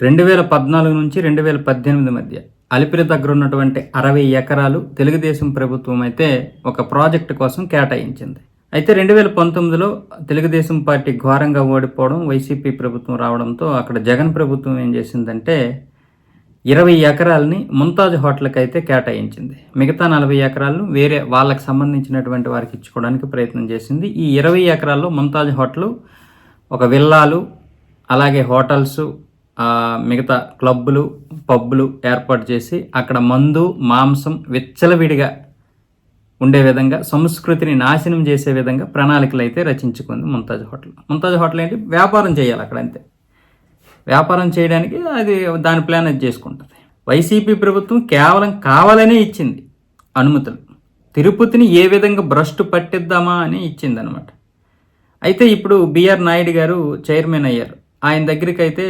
రెండు వేల పద్నాలుగు నుంచి రెండు వేల పద్దెనిమిది మధ్య అలిపిరి దగ్గర ఉన్నటువంటి అరవై ఎకరాలు తెలుగుదేశం ప్రభుత్వం అయితే ఒక ప్రాజెక్టు కోసం కేటాయించింది. అయితే రెండు వేల పంతొమ్మిదిలో తెలుగుదేశం పార్టీ ఘోరంగా ఓడిపోవడం వైసీపీ ప్రభుత్వం రావడంతో అక్కడ జగన్ ప్రభుత్వం ఏం చేసిందంటే ఇరవై ఎకరాలని ముంతాజ్ హోటల్కి అయితే కేటాయించింది. మిగతా నలభై ఎకరాలను వేరే వాళ్ళకి సంబంధించినటువంటి వారికి ఇచ్చుకోవడానికి ప్రయత్నం చేసింది. ఈ ఇరవై ఎకరాల్లో ముంతాజ్ హోటల్ ఒక విల్లాలు అలాగే హోటల్స్ మిగతా క్లబ్బులు పబ్బులు ఏర్పాటు చేసి అక్కడ మందు మాంసం విచ్చలవిడిగా ఉండే విధంగా సంస్కృతిని నాశనం చేసే విధంగా ప్రణాళికలు అయితే రచించుకుంది ముంతాజ్ హోటల్. ముంతాజ్ హోటల్ ఏంటి? వ్యాపారం చేయాలి అక్కడ అంతే. వ్యాపారం చేయడానికి అది దాని ప్లాన్ అది చేసుకుంటుంది. వైసీపీ ప్రభుత్వం కేవలం కావాలనే ఇచ్చింది అనుమతులు. తిరుపతిని ఏ విధంగా భ్రష్టు పట్టిద్దామా అని ఇచ్చింది అనమాట అయితే ఇప్పుడు బిఆర్ నాయుడు గారు చైర్మన్ అయ్యారు. ఆయన దగ్గరికి అయితే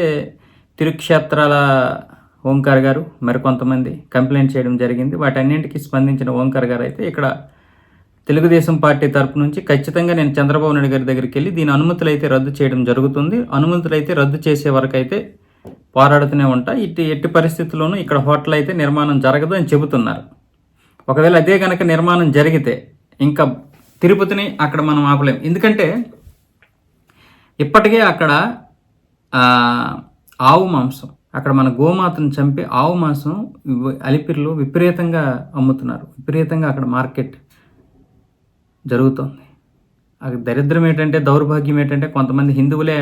తిరుక్షేత్రాల ఓంకార్ గారు మరికొంతమంది కంప్లైంట్ చేయడం జరిగింది. వాటన్నింటికి స్పందించిన ఓంకార్ గారు అయితే ఇక్కడ తెలుగుదేశం పార్టీ తరపు నుంచి ఖచ్చితంగా నేను చంద్రబాబు నాయుడు గారి దగ్గరికి వెళ్ళి దీని అనుమతులు అయితే రద్దు చేయడం జరుగుతుంది. అనుమతులు అయితే రద్దు చేసే వరకు అయితే పోరాడుతూనే ఉంటా. ఇట్టి ఎట్టి పరిస్థితుల్లోనూ ఇక్కడ హోటల్ అయితే నిర్మాణం జరగదు అని చెబుతున్నారు. ఒకవేళ అదే కనుక నిర్మాణం జరిగితే ఇంకా తిరుపతిని అక్కడ మనం ఆపలేం. ఎందుకంటే ఇప్పటికే అక్కడ ఆవు మాంసం. అక్కడ మన గోమాతను చంపి ఆవు మాంసం అలిపిరిలో విపరీతంగా అమ్ముతున్నారు. విపరీతంగా అక్కడ మార్కెట్ జరుగుతుంది. అది దరిద్రం ఏంటంటే దౌర్భాగ్యం ఏంటంటే కొంతమంది హిందువులే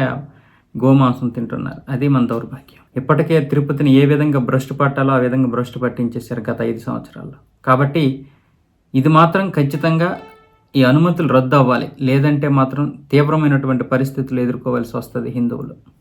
గోమాంసం తింటున్నారు. అది మన దౌర్భాగ్యం. ఇప్పటికే తిరుపతిని ఏ విధంగా భ్రష్టు పట్టాలో ఆ విధంగా భ్రష్టు పట్టించేశారు గత ఐదు సంవత్సరాల్లో. కాబట్టి ఇది మాత్రం ఖచ్చితంగా ఈ అనుమతులు రద్దు అవ్వాలి. లేదంటే మాత్రం తీవ్రమైనటువంటి పరిస్థితులు ఎదుర్కోవాల్సి వస్తుంది హిందువులు.